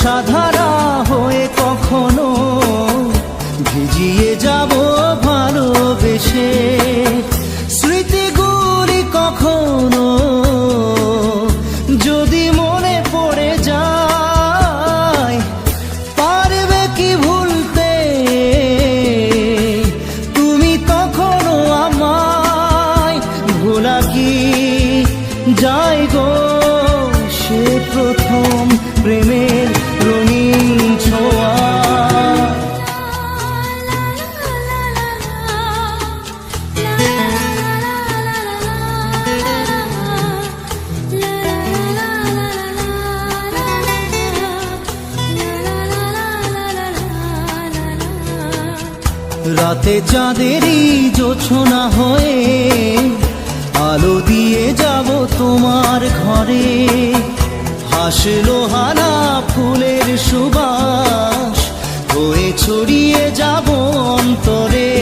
সাধারা হয়ে কখনো ভিজিয়ে যাব ভালোবেসে। রাতে চাঁদেরই জোছনা হয়ে আলো দিয়ে যাব তোমার ঘরে। হাসলো হানা ফুলের সুবাস হয়ে ছড়িয়ে যাব অন্তরে।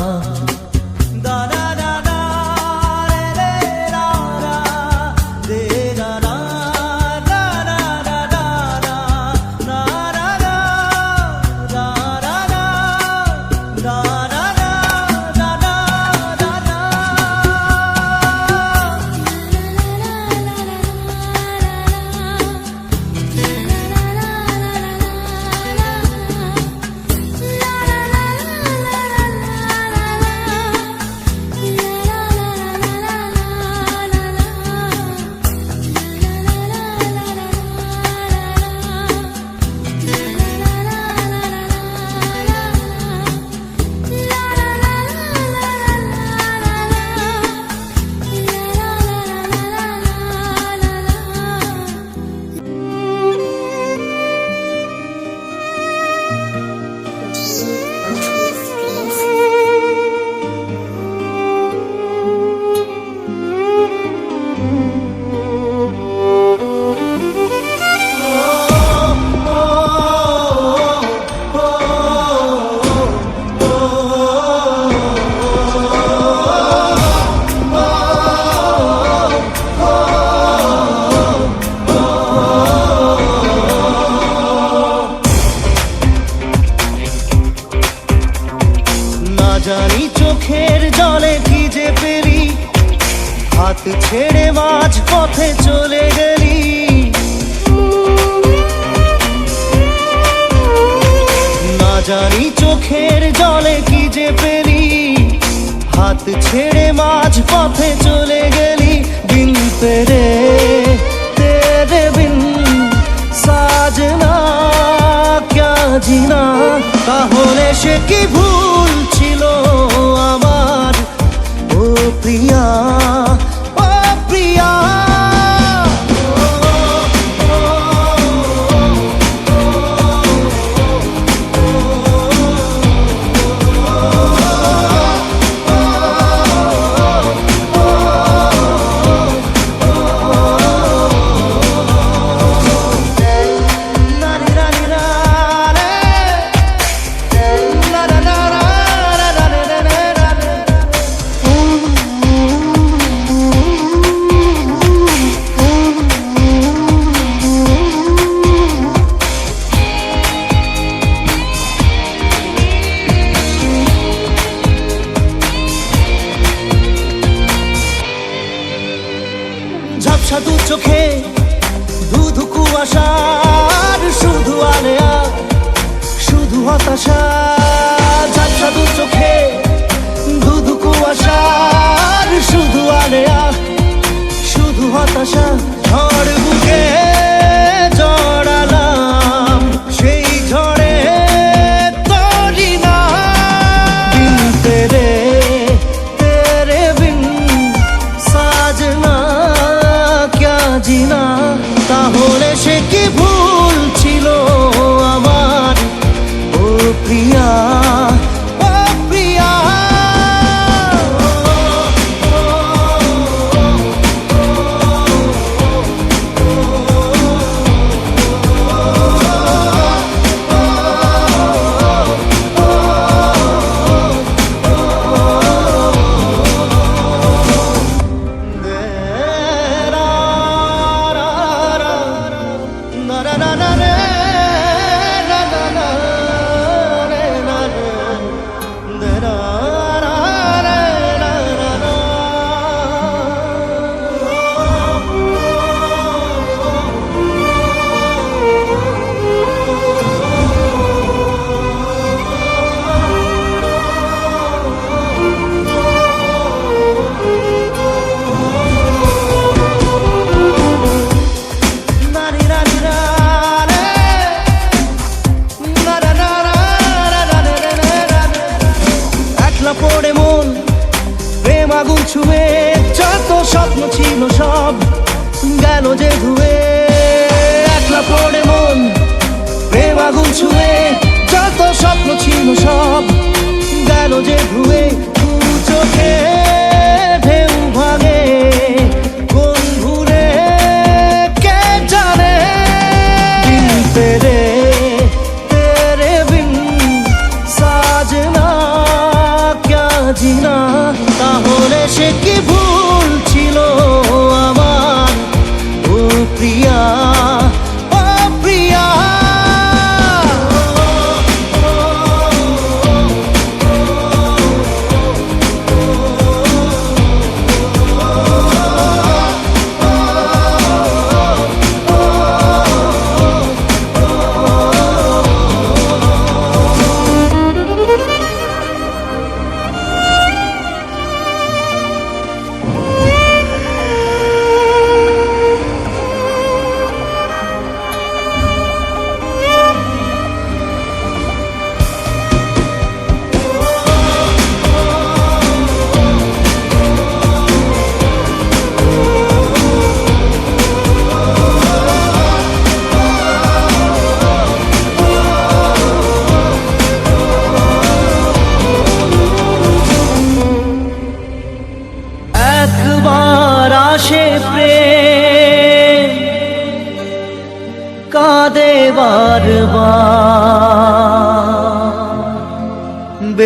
পথে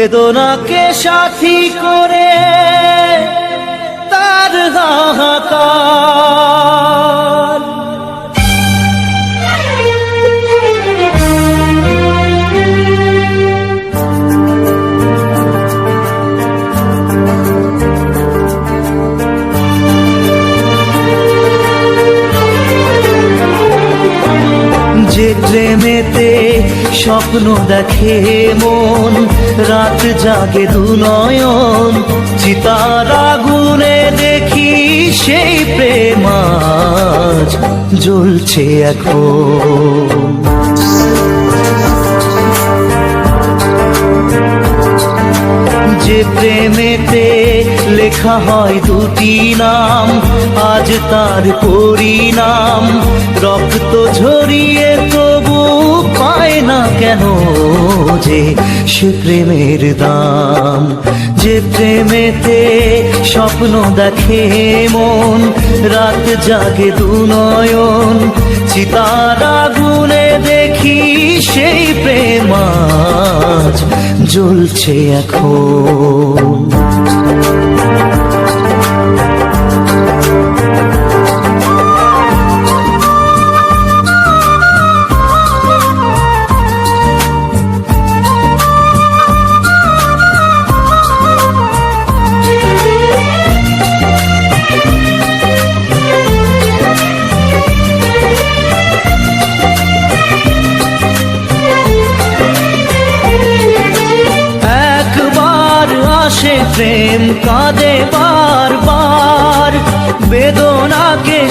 বেদনাকে সা প্রেমেতে স্বপ্ন দেখে মন, রাত জাগে দু নয়ন। চিতার আগুনে দেখি সেই প্রেম আজ জ্বলছে এখন। যে প্রেমেতে লেখা হয় দুটি নাম, আজ তার পরিণাম। রক্ত ঝরিয়ে তবু পায় না কেন যে সে প্রেমের দাম। যে প্রেমেতে স্বপ্ন দেখে মন, রাত জাগে দু নয়ন। চিতার আগুনে দেখি সেই প্রেম জ্বলছে এখন।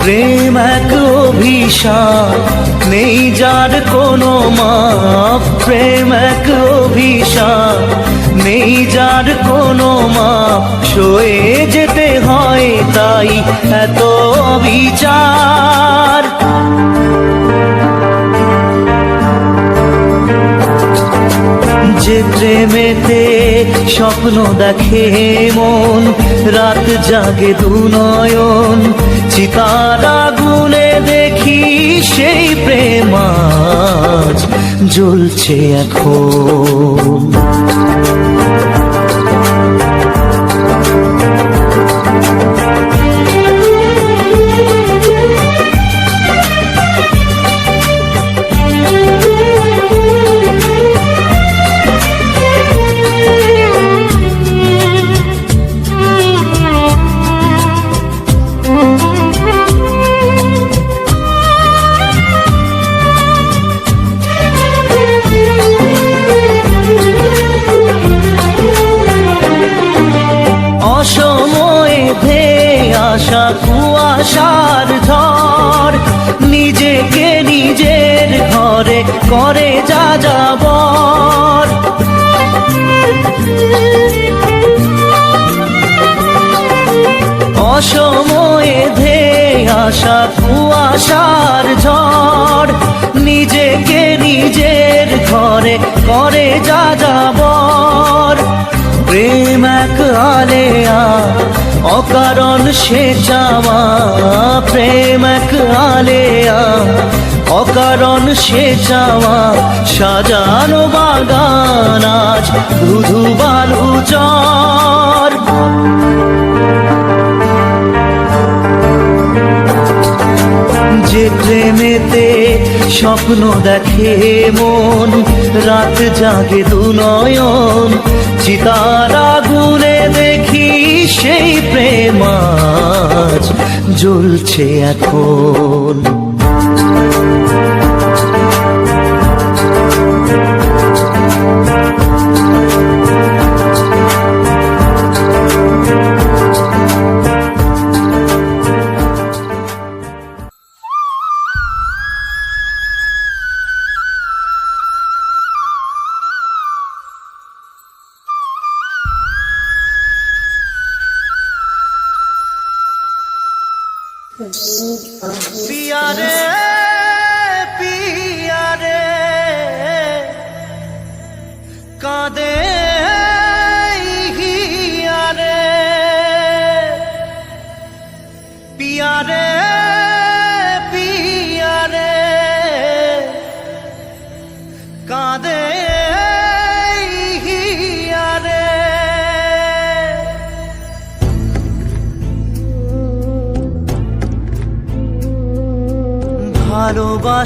প্রেম এক অভিশাপ, নেই যার কোনো মাপ। প্রেম এক অভিশাপ, নেই যার কোনো মাপ। সয়ে যেতে হয় তাই এত বিচার যে প্রেমেতে স্বপ্ন দেখে মন, রাত জাগে দু নয়ন। চিতার আগুনে দেখি সেই প্রেম আজ জ্বলছে এখন। আসা কুয়াশার ঝড়। নিজেকে নিজের ঘরে করে যা যাবর অসময়ে ধে আসা কুয়াশার ঝড়। নিজেকে নিজের ঘরে করে যা যাবর প্রেম এক আলেয়া অকারণ সে চাওয়া। প্রেম এক আলেয়া অকারণ সে চাওয়া। সাজানো বাগান আজ ধুধু বালু চর স্বপ্ন দেখে মন রাত জাগে দুনয়ন। চিতারা গুনে দেখি সেই প্রেমাজ জ্বলছে এখন। পিয়ারে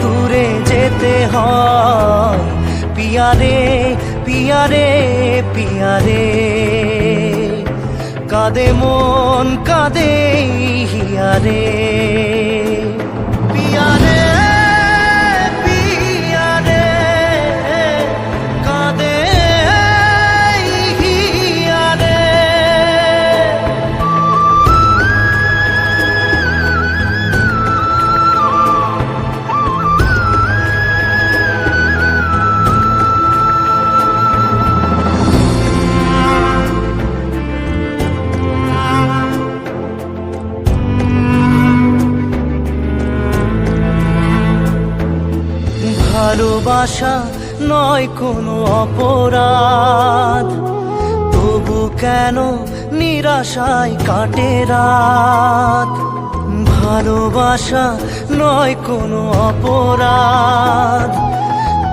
দূরে যেতে হয়। পিয়ারে পিয়ারে পিয়ারে। কাদে মন কাঁদে হিয়ারে। ভালোবাসা নয় কোনো অপরাধ। তবু কেন নিরাশায় কাটে রাত? ভালোবাসা নয় কোনো অপরাধ।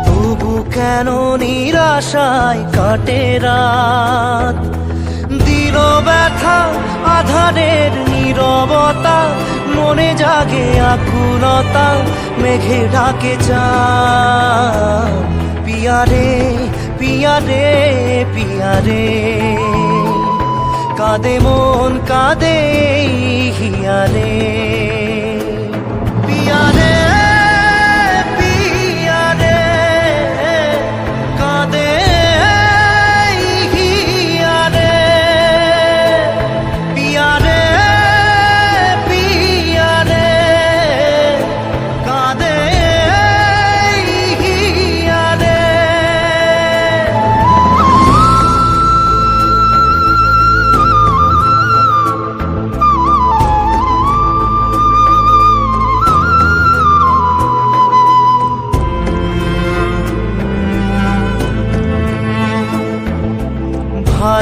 তবু কেন নিরাশায় কাটে রাত? দিল ব্যথা, আধারের নীরবতা মনে জাগে আকুলতা মেঘে ডাকে চা পিয়ারে পিয়ারে পিয়ারে কাঁদে মন কাঁদে হিয়ারে। পিয়ারে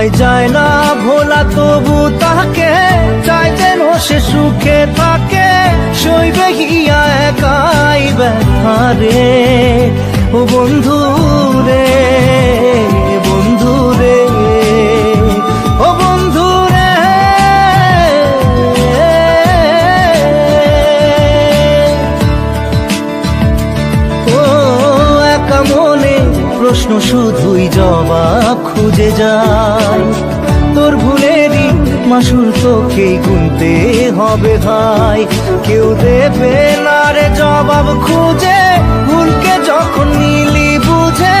হাই যায় না ভোলা, তবু তাকে চাইতেন সে সুখে থাকে। সইবে গিয়া একাই ব্যথা রে। ও বন্ধু রে বন্ধু রে, ও বন্ধু রে। ও একা প্রশ্ন শুধুই জবাব খুঁজে যায় তোর মাসুর তোকেই গুনতে হবে ভাই। কেউ দেবে না রে জবাব খুঁজে, ভুলকে যখন নিলি বুঝে